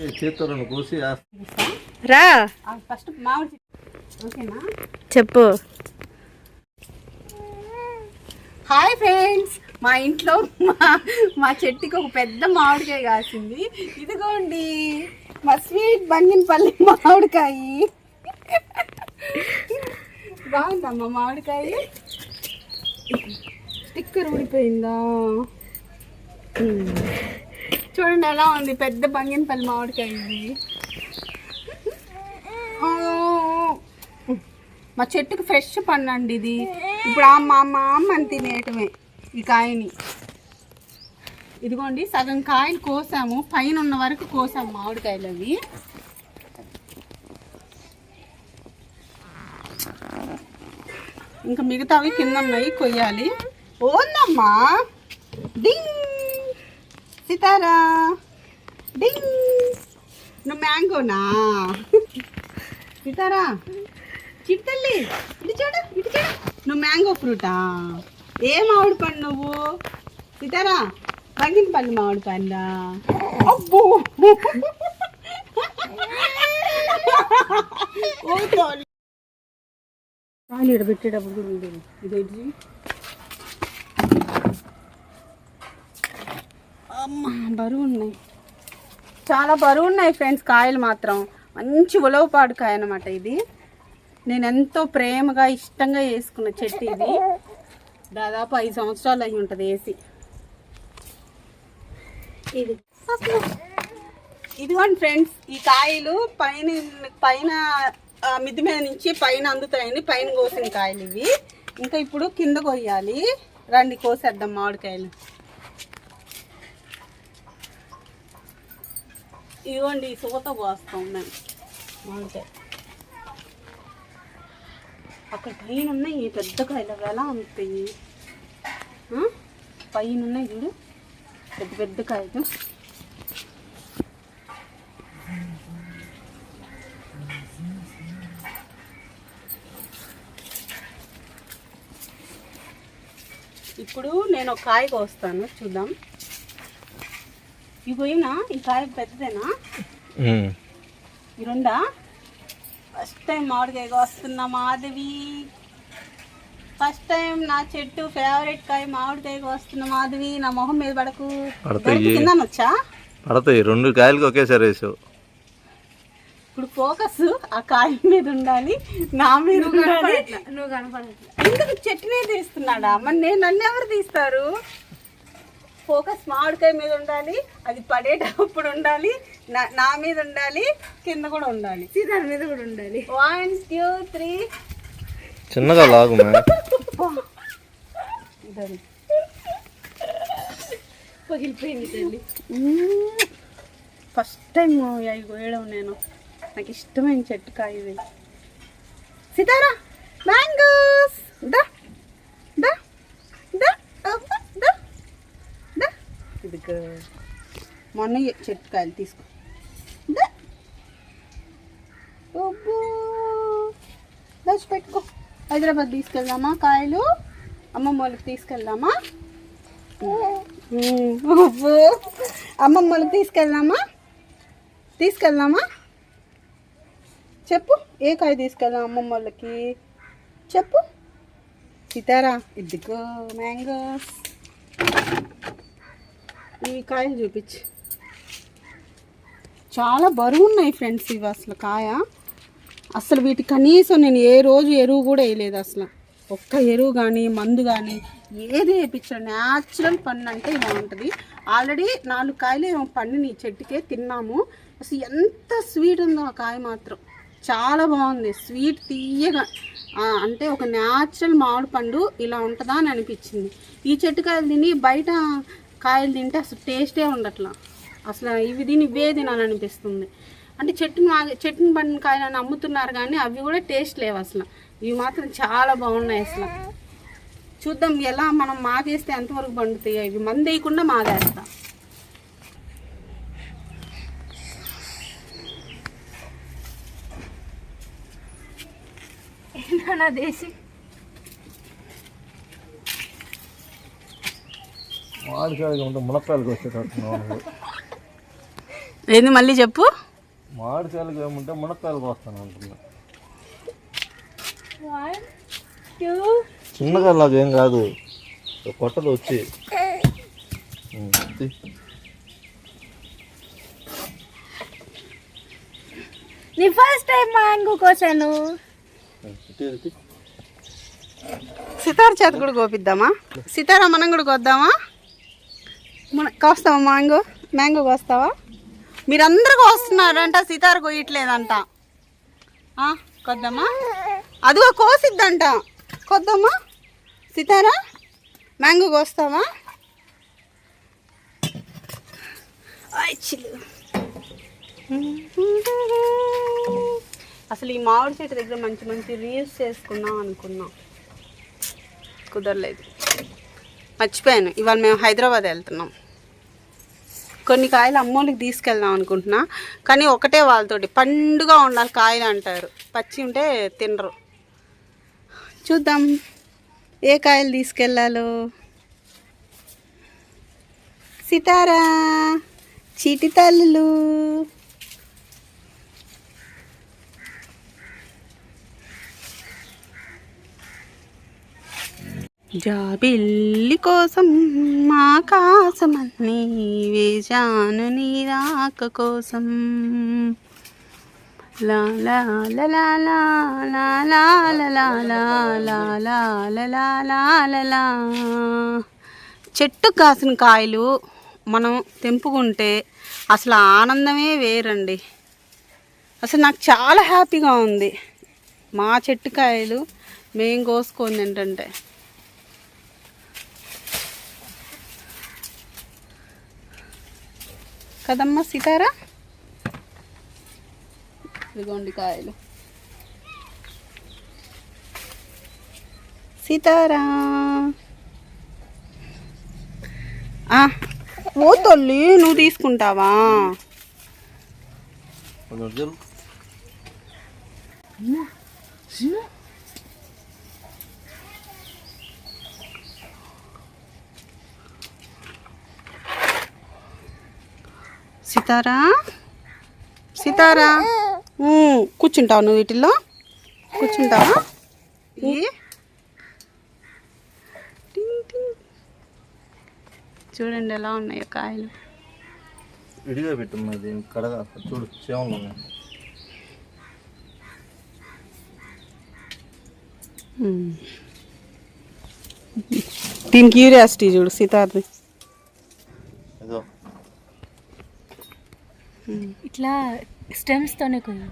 రెండు కోసి రా. ఫస్ట్ మామిడి ఓకేనా? చెప్పు. Hi friends. మా ఇంట్లో మా మా చెట్టుకి ఒక పెద్ద మామిడికాయ కాసింది. ఇదిగోండి. మా స్వీట్ బంగినపల్లి మామిడికాయ. బాగుందమ్మా మామిడికాయ. స్టిక్కర్ ఊడిపోయిందా. చూడండి ఎలా ఉంది. పెద్ద బంగినపల్లి మామిడికాయ ఇది. మా చెట్టుకి ఫ్రెష్ పండండి ఇది. ఇప్పుడు ఆ మా మా అమ్మని తినేయటమే ఈ కాయని. ఇదిగోండి సగం కాయలు కోసాము. పైన ఉన్న వరకు కోసాము మామిడికాయలు అవి. ఇంకా మిగతావి కింద ఉన్నాయి కొయ్యాలి. ఓందమ్మా డింగ్! సితారా. డింగ్. నువ్వు మ్యాంగోనా? సీతారా. చిట్టల్లి ఇటు చూడు ఇటు చూడు. నువ్వు మ్యాంగో ఫ్రూటా? ఏ మామిడి పండు నువ్వు? సీతారా పండు మామిడి పండా? అబ్బో! ఓ చాలు. పెట్టేటప్పుడు కూడా ఉండేది ఇదేంటి అమ్మా బరువు ఉన్నాయి చాలా బరువు ఉన్నాయి ఫ్రెండ్స్ కాయలు మాత్రం. మంచి ఉలవపాడు కాయ అనమాట ఇది. నేను ఎంతో ప్రేమగా ఇష్టంగా వేసుకున్న చెట్టు ఇది. దాదాపు ఐదు సంవత్సరాలు అయి ఉంటుంది వేసి. ఇది. ఇదిగోండి ఫ్రెండ్స్ ఈ కాయలు పైన పైన మిద్ది మీద నుంచి పైన అందుతాయండి. పైన కోసిన కాయలు ఇవి. ఇంకా ఇప్పుడు కింద కొయ్యాలి. రండి కోసేద్దాం మామిడికాయలు. ఇదిగోండి సూత పోస్తాం మేము. అంతే. అక్కడ పైన ఉన్నాయి ఈ పెద్ద కాయలు అవి ఎలా ఉంటాయి. పైన ఉన్నాయి చూడు పెద్ద పెద్ద కాయలు. ఇప్పుడు నేను ఒక కాయ కోస్తాను చూద్దాం. ఇవి పోయినా? ఈ కాయ పెద్దదేనా? ఈ రెండా? ఫస్ట్ టైం మామిడికాయ వస్తున్నా మాధవి. ఫస్ట్ టైం నా చెట్టు ఫేవరెట్ కాయ మామిడికాయ వస్తున్న మాధవి. నా మొహం మీద పడకు. పడతాయి. కింద వచ్చా? పడతాయి. రెండు కాయలకి ఒకేసారి వేసావు. ఇప్పుడు ఫోకస్ ఆ కాయ మీద ఉండాలి నా మీద ఉండాలి. నువ్వు కనపడట్లా. ఎందుకు చెట్టునే తీస్తున్నాడా మరి నేను నన్ను ఎవరు తీస్తారు? ఫోకస్ మామిడికాయ మీద ఉండాలి అది పడేటప్పుడు ఉండాలి నా నా మీద ఉండాలి కింద కూడా ఉండాలి. సీతాల మీద కూడా ఉండాలి. వన్ టూ త్రీ చిన్నగా లాగు పగిలిపోయింది తల్లి. ఫస్ట్ టైం అవి కోయడం నేను. నాకు ఇష్టమైన చెట్టు కాయ ఇది సీతారా మ్యాంగోస్. దా దా దా అబ్బా, దా దా ఇది మొన్న చెట్టు కాయలు తీసుకో. దా. పెట్టుకో. హైదరాబాద్ తీసుకెళ్దామా కాయలు? అమ్మమ్మ వాళ్ళకి తీసుకెళ్దామా అబ్బో. అమ్మమ్మ వాళ్ళకి తీసుకెళ్దామా? తీసుకెళ్దామా? చెప్పు. ఏ కాయ తీసుకెళ్దాం అమ్మమ్మ వాళ్ళకి చెప్పు. సీతారా ఇదిగో మ్యాంగోస్. ఈ కాయలు చూపించు. చాలా బరువు ఉన్నాయి ఫ్రెండ్స్ ఇవి అసలు కాయ. అసలు వీటి కనీసం నేను ఏ రోజు ఎరువు కూడా వేయలేదు అసలు. ఒక్క ఎరువు కానీ మందు కానీ ఏది వేయించాను. న్యాచురల్ పండు అంటే ఇలా ఉంటుంది ఆల్రెడీ నాలుగు కాయలు ఏమో పండిని చెట్టుకే తిన్నాము. అసలు ఎంత స్వీట్ ఉందో ఆ కాయ మాత్రం. చాలా బాగుంది. స్వీట్ తీయగా. అంటే ఒక న్యాచురల్ మామిడి పండు ఇలా ఉంటుందా అని అనిపించింది. ఈ చెట్టు కాయలు తిని బయట కాయలు తింటే అసలు టేస్టే ఉండట్లా. అసలు ఇవి దీని ఇవే తినాలనిపిస్తుంది. అంటే చెట్టుని మా చెట్టుని పండిన అని అమ్ముతున్నారు కానీ అవి కూడా టేస్ట్ లేవు అసలు. ఇవి మాత్రం చాలా బాగున్నాయి అసలు. చూద్దాం ఎలా మనం మాగేస్తే ఎంతవరకు పండుతాయి. ఇవి మంది వేయకుండా మాగేస్తా. నా దేశీ మామిడికాయలు ఉంటే మునక్కాయలకు వచ్చేటట్టు ఏంది మళ్ళీ చెప్పు? మామిడికాయలకు ఏముంటే మునక్కాయలకు వస్తాను అంటున్నా. వన్ టూ చిన్నగా లాగా ఏం కాదు. కొట్టలు వచ్చి. నీ ఫస్ట్ టైం మ్యాంగో కోసాను. సితార చేత కూడా కోపిద్దామా? సితారా మనం కూడా కోద్దామా? మన కోస్తావా మ్యాంగో? మ్యాంగో కోస్తావా? మీరందరూ కోస్తున్నారంట సితార కోయట్లేదంట కొద్దమ్మా? కొద్దామా అదిగో కోసిద్దంట. కొద్దామా సితారా? మ్యాంగో కోస్తావా? చిల్లు. అసలు ఈ మామిడి చెట్టు దగ్గర మంచి మంచి రీల్స్ చేసుకుందాం అనుకున్నాం. కుదరలేదు. మర్చిపోయాను. ఇవాళ మేము హైదరాబాద్ వెళ్తున్నాం. కొన్ని కాయలు అమ్మోళ్ళకి తీసుకెళ్దాం అనుకుంటున్నా. కానీ ఒకటే వాళ్ళతోటి. పండుగ ఉండాలి కాయలు అంటారు. పచ్చి ఉంటే తినరు. చూద్దాం. ఏ కాయలు తీసుకెళ్ళాలో సితారా చీటి తల్లులు. జాబిల్లి కోసం ఆకాశమన్నీ వేశాను నీ రాక కోసం. చెట్టు కాసిన కాయలు మనం తెంపుకుంటే అసలు ఆనందమే వేరండి. అసలు నాకు చాలా హ్యాపీగా ఉంది. మా చెట్టు కాయలు మేము కోసుకుంది ఏంటంటే కదమ్మా సీతారా? ఇదిగోండి కాయలు. సీతారా? ఓ తల్లి నువ్వు తీసుకుంటావా? కొంచెం సీతారా? సీతారా? కూర్చుంటావా నువ్వు వీటిల్లో? కూర్చుంటావా. చూడండి ఎలా ఉన్నాయో కాయలు. విడిగా పెట్టమ్మా ఇది కడగా చూడు చేమలు ఉన్నాయి. ఉమ్. దీని క్యూరియాసిటీ చూడు సీతార్ది ఇట్లా స్టెమ్స్తోనే కొయ్యి.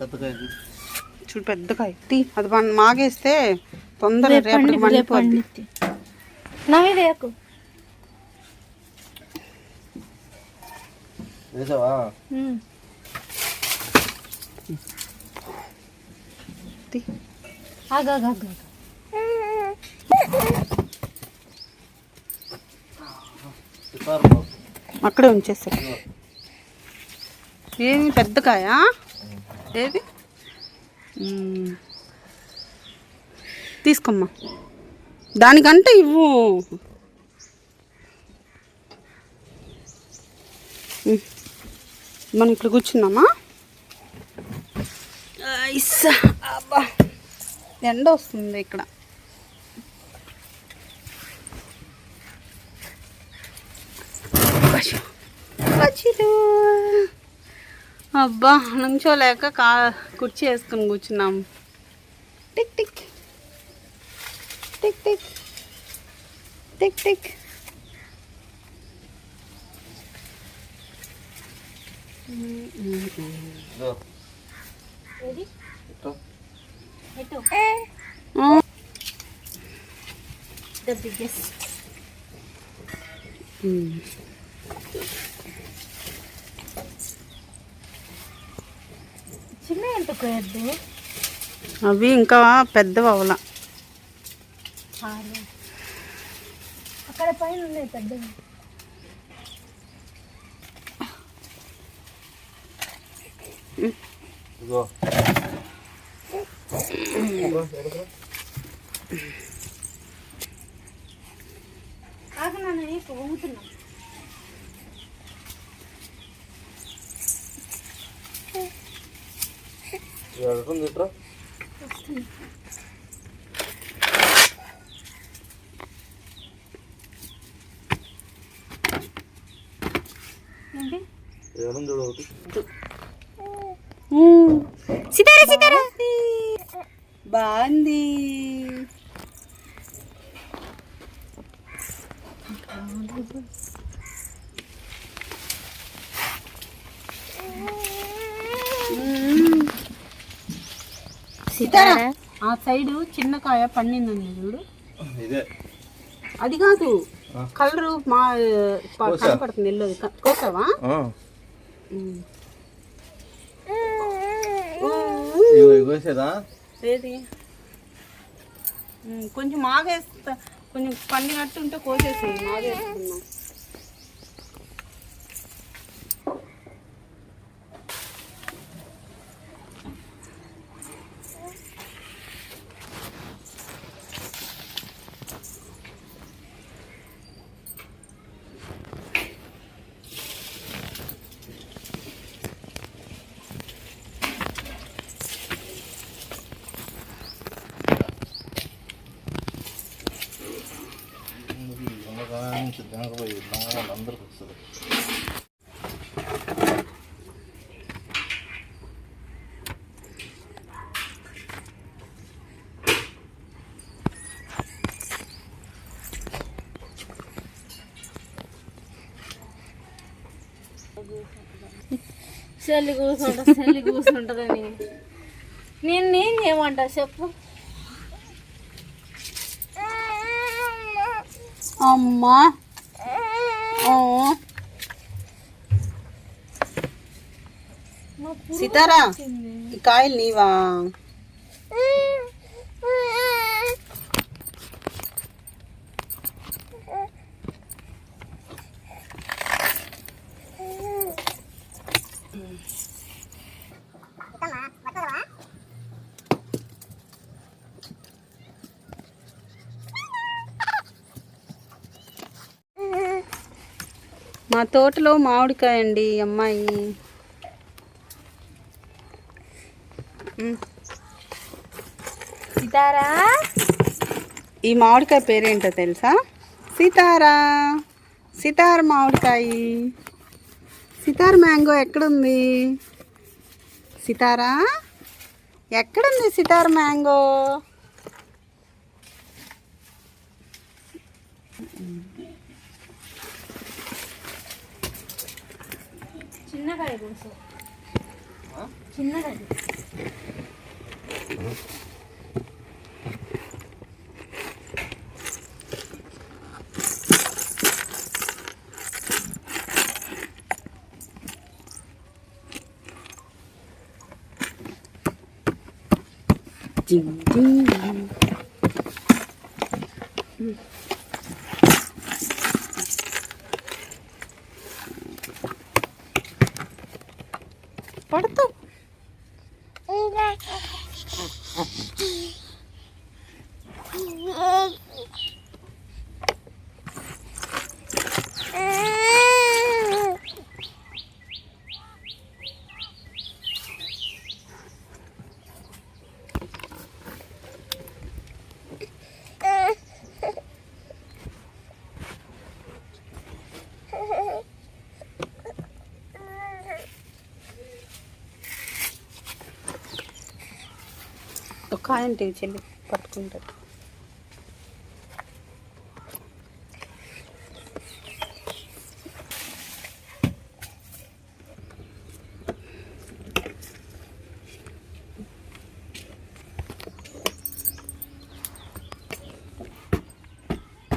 పెద్దగా చూడు పెద్ద కాయ. తీ అది మాగేస్తే తొందర అక్కడే ఉంచేస్తా ఏమి పెద్దకాయ ఏది? తీసుకోమ్మా. దానికంటే ఇవ్వు. మనం ఇక్కడ కూర్చున్నామా ఐస్. అబ్బా. ఎండ వస్తుంది ఇక్కడ. అబ్బా నుంచోలేక కా కుర్చీ వేసుకుని కూర్చున్నాం. Tick tick. Tick tick. Tick tick. The biggest. చిన్న అవి ఇంకా పెద్దవి అవల. అక్కడ పైన ఉన్నాయి పెద్దవి. ఇదిగో. ఆగు నాన్న నీకు ఊగుతున్నా ఇది ఎక్కడుంది ఇట్రా ఏంటి ఎక్కడుంది చూడు ఒకటి సితారా సితారా బాగుంది సితారా ఆ సైడు చిన్న కాయ పండిందండి చూడు. ఇదే. అది కాదు. కలరు మా? కనపడుతుంది క- కోసావా? ఏది? కొంచెం మాగేస్తా కొంచెం పండినట్టు ఉంటే కోసేసి మాగేస్తున్నా నుంచి దొంగపోయి దొంగ అందరికి వస్తుంది చెల్లి కూర్చుంటా చెల్లి కూర్చుంటుందని. నేను నేను చేయమంటా చెప్పు. అమ్మా. ఓ. సీతారా ఈ కాయలు నీవా? మా తోటలో మామిడికాయ అండి అమ్మాయి. సీతారా? ఈ మామిడికాయ పేరేంటో తెలుసా? సీతారా? సితార్ మామిడికాయ. సితార్ మ్యాంగో ఎక్కడుంది? సితారా? ఎక్కడుంది సితార్ మ్యాంగో? చిన్నకాయ కూర్చో చిన్నకాయ జింగ్ జింగ్. ఒక చెల్లి పట్టుకుంటారు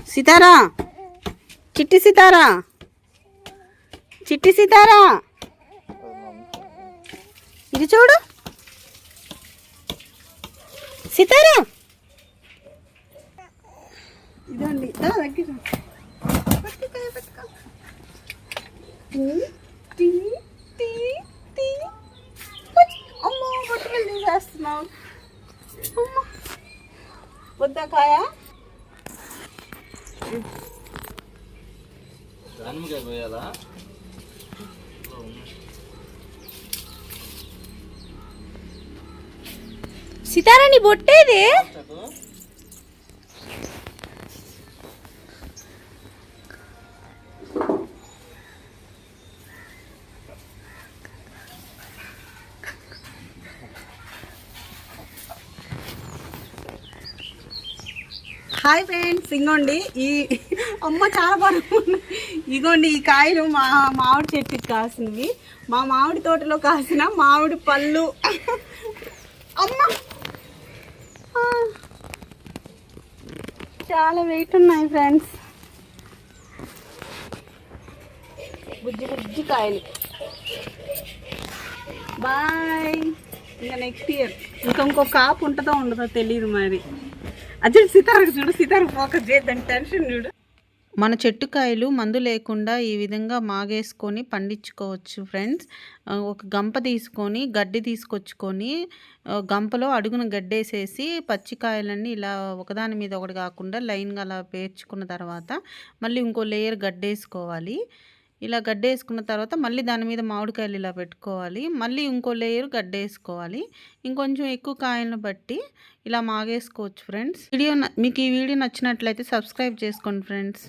సితారా? చిట్టి సితారా? చిట్టి సితారా ఇది చూడు సితారా! ఇదండి. అమ్మో పట్టుకెళ్ళి తీసేస్తున్నావు. అమ్మో. వద్దా కాయ? దానిమ్మకాయ పోయాలా? సీతారాణి బొట్టేదే బొట్టేది హాయ్ ఫ్రెండ్స్ ఇంకోండి ఈ అమ్మ చాలా బాగుంది ఇగోండి ఈ కాయలు మా మామిడి చెట్టుకి కాసినవి. మా మామిడి తోటలో కాసిన మామిడి పళ్ళు. అమ్మ ఆ. చాలా వెయిట్ ఉన్నాయి ఫ్రెండ్స్ బుజ్జి బుజ్జి కాయలు. బాయ్ ఇంకా నెక్స్ట్ ఇయర్ ఇంకా ఇంకో కాపు ఉంటుందో ఉండదో తెలియదు మరి. అదే సీతారకు చూడు సీతారకు ఫోకస్ చేద్దాం టెన్షన్ చూడు. మన చెట్టుకాయలు మందు లేకుండా ఈ విధంగా మాగేసుకొని పండించుకోవచ్చు ఫ్రెండ్స్. ఒక గంప తీసుకొని గడ్డి తీసుకొచ్చుకొని గంపలో అడుగున గడ్డేసేసి పచ్చికాయలన్నీ ఇలా ఒకదాని మీద ఒకటి కాకుండా లైన్గా అలా పేర్చుకున్న తర్వాత మళ్ళీ ఇంకో లేయర్ గడ్డేసుకోవాలి. ఇలా గడ్డేసుకున్న తర్వాత మళ్ళీ దాని మీద మామిడికాయలు ఇలా పెట్టుకోవాలి. మళ్ళీ ఇంకో లేయర్ గడ్డేసుకోవాలి. ఇంకొంచెం ఎక్కువ కాయలను బట్టి ఇలా మాగేసుకోవచ్చు ఫ్రెండ్స్. వీడియో మీకు ఈ వీడియో నచ్చినట్లయితే సబ్స్క్రైబ్ చేసుకోండి ఫ్రెండ్స్.